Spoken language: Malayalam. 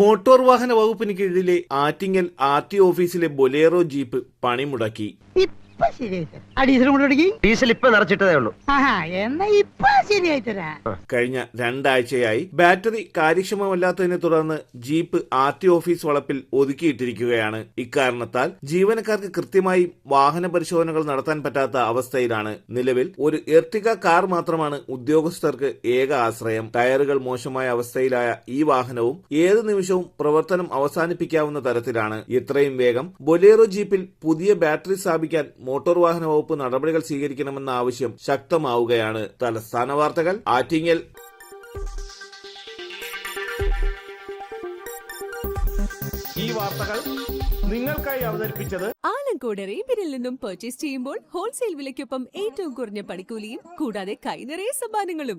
മോട്ടോർ വാഹന വകുപ്പിന് കീഴിലെ ആറ്റിങ്ങൽ ആർ ടി ഓഫീസിലെ ബൊലേറോ ജീപ്പ് പണിമുടക്കി. ഇപ്പൊ ശരിയായി തരാം ആ ഡീസൽ കൊണ്ട് തുടങ്ങി ഡീസൽ ഇപ്പൊ നിറച്ചിട്ടതേ ഉള്ളൂ. ആഹാ എന്നാ ഇപ്പൊ ശരിയായി തരാം കഴിഞ്ഞ രണ്ടാഴ്ചയായി ബാറ്ററി കാര്യക്ഷമമല്ലാത്തതിനെ തുടർന്ന് ജീപ്പ് ആർ ടി ഓഫീസ് വളപ്പിൽ ഒതുക്കിയിട്ടിരിക്കുകയാണ്. ഇക്കാരണത്താൽ ജീവനക്കാർക്ക് കൃത്യമായി വാഹന പരിശോധനകൾ നടത്താൻ പറ്റാത്ത അവസ്ഥയിലാണ് നിലവിൽ ഒരു എർട്ടിക കാർ മാത്രമാണ് ഉദ്യോഗസ്ഥർക്ക് ഏക ആശ്രയം. ടയറുകൾ മോശമായ അവസ്ഥയിലായ ഈ വാഹനവും ഏത് നിമിഷവും പ്രവർത്തനം അവസാനിപ്പിക്കാവുന്ന തരത്തിലാണ്. ഇത്രയും വേഗം ബൊലേറോ ജീപ്പിൽ പുതിയ ബാറ്ററി സ്ഥാപിക്കാൻ മോട്ടോർ വാഹന വകുപ്പ് നടപടികൾ സ്വീകരിക്കണമെന്ന ആവശ്യം ശക്തമാവുകയാണ്. തലസ്ഥാന വാർത്തകൾ ആറ്റിങ്ങൽ. ഈ വാർത്തകൾ നിങ്ങൾക്കായി അവതരിപ്പിച്ചത് ആലങ്കോട് റേബിനിൽ നിന്നും പർച്ചേസ് ചെയ്യുമ്പോൾ ഹോൾസെയിൽ വിലയ്ക്കൊപ്പം ഏറ്റവും കുറഞ്ഞ പണിക്കൂലിയും കൂടാതെ കൈനിറയ സമ്മാനങ്ങളും.